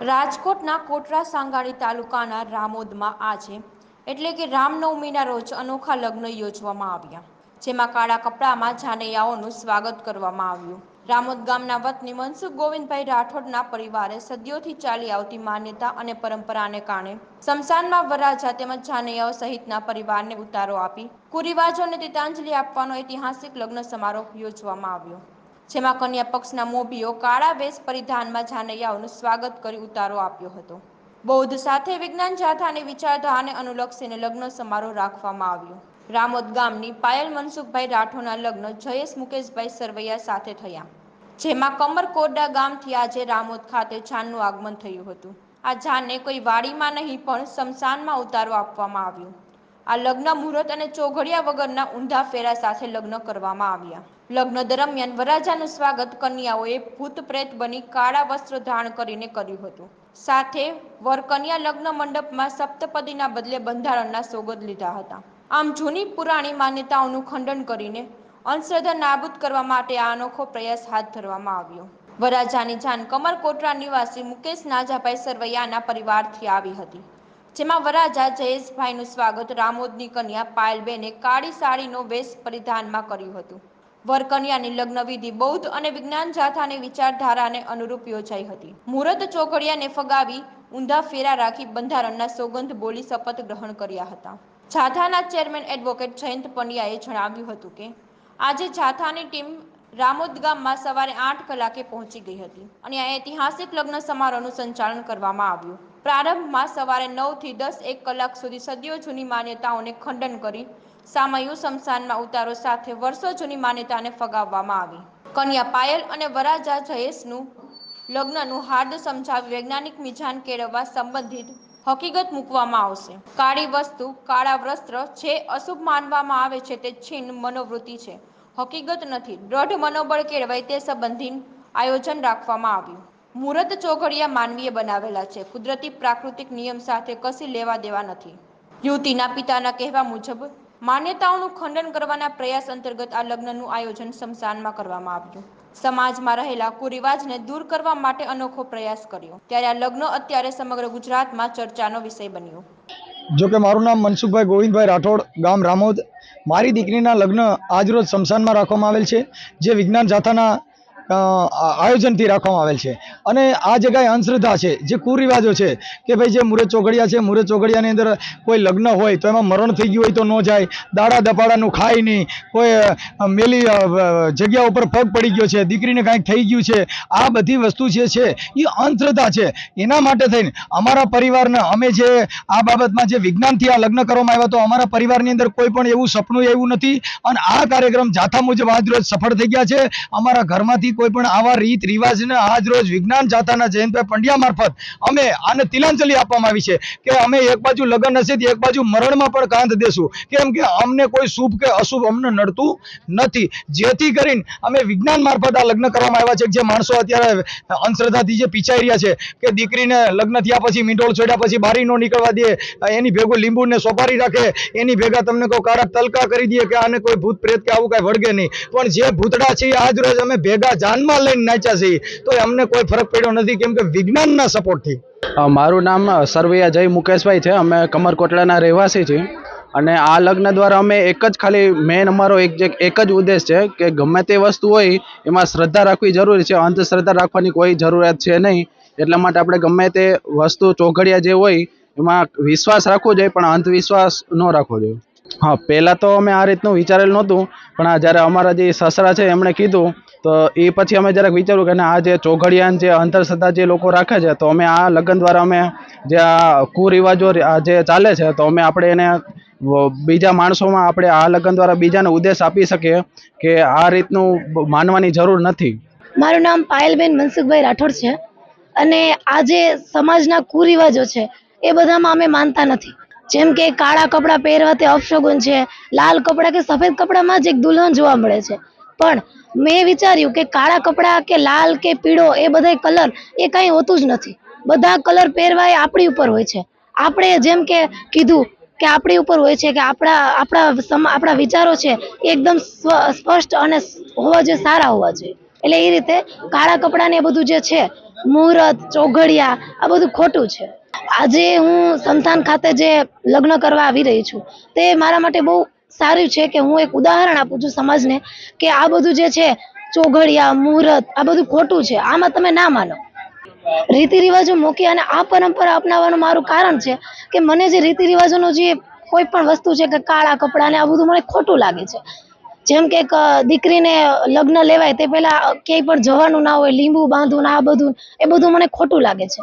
રાજકોટના કોટરા સાંગાણી તાલુકાના રામોદમાં આજે, એટલે કે રામનવમીના રોજ અનોખા લગ્ન યોજવામાં આવ્યા, જેમાં કાળા કપડામાં જાનૈયાઓનું સ્વાગત કરવામાં આવ્યું. રામોદ ગામના વતની મનસુખ ગોવિંદભાઈ રાઠોડના પરિવારે સદીઓથી ચાલી આવતી માન્યતા અને પરંપરાને કારણે શમશાનમાં વરાજા તેમજ જાનૈયાઓ સહિતના પરિવારને ઉતારો આપી, કુરિવાજોને તિતાંજલિ આપવાનો ઐતિહાસિક લગ્ન સમારોહ યોજવામાં આવ્યો. જેમાં કન્યા પક્ષના મોભીઓ કાળા વેશ પરિધાનમાં જાનૈયાઓનું સ્વાગત કરી ઉતારો આપ્યો હતો. બૌદ્ધ સાથે વિજ્ઞાન જાથાની વિચારધારાને અનુલક્ષીને લગ્ન સમારોહ રાખવામાં આવ્યો. રામોદ ગામની પાયલ મનસુખભાઈ રાઠોડના લગ્ન જયેશ મુકેશભાઈ સરવૈયા સાથે થયા. જેમાં કમરકોરડા ગામથી આજે રામોદ ખાતે જાનનું આગમન થયું હતું. આ જાનને કોઈ વાડીમાં નહીં પણ સ્મશાનમાં ઉતારો આપવામાં આવ્યો. આ લગ્ન મુહૂર્ત અને ચોઘડિયા વગરના ઊંધા ફેરા સાથે લગ્ન કરવામાં આવ્યા. લગ્ન દરમિયાન વરાજાનું સ્વાગત કન્યાઓએ ભૂત પ્રેત બની કાળા વસ્ત્ર ધારણ કરીને કર્યું હતું. સાથે વર કન્યા લગ્ન મંડપમાં સપ્તપદીના બદલે બંધારણના સોગદ લીધા હતા. આમ જૂની પુરાણી માન્યતાઓનું ખંડન કરીને અંધશ્રદ્ધા નાબૂદ કરવા માટે આ અનોખો પ્રયાસ હાથ ધરવામાં આવ્યો. વરાજાની જાન કમરકોટરા નિવાસી મુકેશ નાજાભાઈ સરવૈયાના પરિવારથી આવી હતી. જેમાં વરાજા જયેશભાઈનું સ્વાગત, રામોદની કન્યા પાયલબેને કાળી સાડીનો વેશ પરિધાનમાં કર્યું હતું. વરકન્યાની લગ્ન વિધિ બૌદ્ધ અને વિજ્ઞાન જાથાની વિચારધારાને અનુરૂપ યોજાઈ હતી. મુહૂર્ત ચોઘડિયાને ફગાવી ઊંધા ફેરા રાખી બંધારણના સોગંધ બોલી શપથ ગ્રહણ કર્યા હતા. જાથાના ચેરમેન એડવોકેટ જયંત પંડ્યાએ જણાવ્યું હતું કે, આજે જાથાની ટીમ રામોદ ગામમાં સવારે આઠ કલાકે પહોંચી ગઈ હતી અને આ ઐતિહાસિક લગ્ન સમારોહનું સંચાલન કરવામાં આવ્યું. પ્રારંભમાં સવારે નવથી દસ એક કલાક સુધી સદીઓ જૂની માન્યતાઓને ખંડન કરી સામયુ શમશાનમાં ઉતારો સાથે વર્ષો જૂની માન્યતાને ફગાવવામાં આવી. કન્યા પાયલ અને વરાજા જયેશનું લગ્નનું હાર્દ સમજાવી વૈજ્ઞાનિક મિજાન કેળવવા સંબંધિત હકીકત મૂકવામાં આવશે. કાળી વસ્તુ, કાળા વસ્ત્ર જે અશુભ માનવામાં આવે છે તે છીન મનોવૃત્તિ છે. હકીકત નથી. દ્રઢ મનોબળ કેળવાય તે સંબંધી આયોજન રાખવામાં આવ્યું. મુહૂર્ત ચોઘડિયા માનવીય બનાવેલા છે. કુદરતી પ્રાકૃતિક નિયમ સાથે કશી લેવા દેવા નથી. યુવતીના પિતાના કહેવા મુજબ, માન્યતાઓનું ખંડન કરવાના પ્રયાસ અંતર્ગત આ લગ્નનું આયોજન સ્મશાનમાં કરવામાં આવ્યું. સમાજમાં રહેલા કુરિવાજને દૂર કરવા માટે અનોખો પ્રયાસ કર્યો. ત્યારે આ લગ્ન અત્યારે સમગ્ર ગુજરાતમાં ચર્ચાનો વિષય બન્યો. જો કે મારું નામ મનસુખભાઈ ગોવિંદભાઈ રાઠોડ, ગામ રામોદ. મારી દીકરીના લગ્ન આજરોજ સ્મશાનમાં રાખવામાં આવેલ છે, જે વિજ્ઞાન જાથાના આયોજનથી રાખવામાં આવેલ છે. અને આ જગ્યાએ અંધશ્રદ્ધા છે, જે કુરિવાજો છે, કે ભાઈ જે મુરત ચોઘડિયા છે, મુરત ચોઘડિયાની અંદર કોઈ લગ્ન હોય તો એમાં મરણ થઈ ગયું હોય તો ન જાય, દાડા દપાડાનું ખાય નહીં, કોઈ મેલી જગ્યા ઉપર પગ પડી ગયો છે, દીકરીને કાંઈક થઈ ગયું છે, આ બધી વસ્તુ જે છે, એ અંધશ્રદ્ધા છે. એના માટે થઈને અમારા પરિવારને અમે જે આ બાબતમાં જે વિજ્ઞાનથી આ લગ્ન કરવામાં આવ્યા તો અમારા પરિવારની અંદર કોઈ પણ એવું સપનું એવું નથી. અને આ કાર્યક્રમ જાથા મુજબ આજ રોજ સફળ થઈ ગયા છે. અમારા ઘરમાંથી કોઈ પણ આવા રીત રિવાજને આજ રોજ વિજ્ઞાન જાતાના જયંતભાઈ પંડ્યા મારફત અમે આને તિલાંજલિ આપવામાં આવી છે કે અમે એક બાજુ લગ્ન હશે એક બાજુ મરણમાં પણ કાંધ દેશું. કેમ કે અમને કોઈ શુભ કે અશુભ અમને નડતું નથી. જેથી કરીને અમે વિજ્ઞાન મારફત આ લગ્ન કરવામાં આવ્યા છે. જે માણસો અત્યારે અંધશ્રદ્ધાથી જે પીછાઈ રહ્યા છે કે દીકરીને લગ્ન થયા પછી મીંડોળ છોડ્યા પછી બારી નો નીકળવા દે, એની ભેગું લીંબુ ને સોપારી રાખે, એની ભેગા તમને કોઈ કારક તલકા કરી દે કે આને કોઈ ભૂત પ્રેત કે આવું કાંઈ વળગે નહીં. પણ જે ભૂતડા છે આજ રોજ અમે ભેગા જાનમાં લઈને નાચ્યા છીએ તો અમને કોઈ ફરક પડ્યો નથી, કેમ કે વિજ્ઞાનના સપોર્ટથી મારું નામ સર્વૈયા સરવૈયા જય મુકેશભાઈ છે. અમે કમરકોટડાના રહેવાસી છીએ. અને આ લગ્ન દ્વારા અમે એક જ ખાલી મેન અમારો એક જે, એક જ ઉદ્દેશ છે કે ગમે તે વસ્તુ હોય, એમાં શ્રદ્ધા રાખવી જરૂરી છે. અંધશ્રદ્ધા રાખવાની કોઈ જરૂરિયાત છે નહીં. એટલા માટે આપણે ગમે તે વસ્તુ ચોઘડિયા જે હોય, એમાં વિશ્વાસ રાખવો જોઈએ, પણ અંધવિશ્વાસ ન રાખવો જોઈએ. હા, પહેલાં તો અમે આ રીતનું વિચારેલ નહોતું, પણ આ જ્યારે અમારા જે સસરા છે એમણે કીધું, તો એ પછી અમે જરાક વિચાર્યું કે આ જે ચોઘડિયાન જે અંધશ્રદ્ધા જે લોકો રાખે છે, તો અમે આ લગ્ન દ્વારા અમે જે આ કુરિવાજો જે ચાલે છે, તો અમે આપણે એને બીજા માણસોમાં આપણે આ લગ્ન દ્વારા બીજાને ઉદ્દેશ આપી શકીએ કે આ રીતનું માનવાની જરૂર નથી. મારું નામ પાયલબેન મનસુખભાઈ રાઠોડ છે અને આ જે સમાજના કુરિવાજો છે, એ બધામાં અમે માનતા નથી. જેમ કે કાળા કપડાં પહેરવા તે અપશગુન છે, લાલ કપડાં કે સફેદ કપડામાં જ એક દુલ્હન જોવા મળે છે. પણ મેં વિચાર્યું કે કાળા કપડાં કે લાલ કે પીળો એ બધા કલર એ કાંઈ હોતું જ નથી. બધા કલર પહેરવા એ આપણી ઉપર હોય છે. આપણે જેમ કે કીધું કે આપણી ઉપર હોય છે કે આપણા આપણા સમ- આપણા વિચારો છે એકદમ સ્પષ્ટ અને હોવા જોઈએ, સારા હોવા જોઈએ. એટલે એ રીતે કાળા કપડાં ને એ બધું જે છે, મુહૂર્ત, ચોઘડિયા આ બધું ખોટું છે. આજે હું સંતાન ખાતે જે લગ્ન કરવા આવી રહી છું, તે મારા માટે બહુ સારું છે કે હું એક ઉદાહરણ આપું છું સમાજને કે આ બધું જે છે, ચોઘડિયા, મુહૂર્ત, આ બધું ખોટું છે, આમાં તમે ના માનો. રીતિ રિવાજો મૂકી અને આ પરંપરા અપનાવવાનું મારું કારણ છે કે મને જે રીતિ રિવાજોનું જે કોઈ પણ વસ્તુ છે કે કાળા કપડાં ને આ બધું મને ખોટું લાગે છે. જેમ કે એક, દીકરીને લગ્ન લેવાય તે પહેલા ક્યાંય પણ જવાનું ના હોય, લીંબુ બાંધવું ને આ બધું, એ બધું મને ખોટું લાગે છે.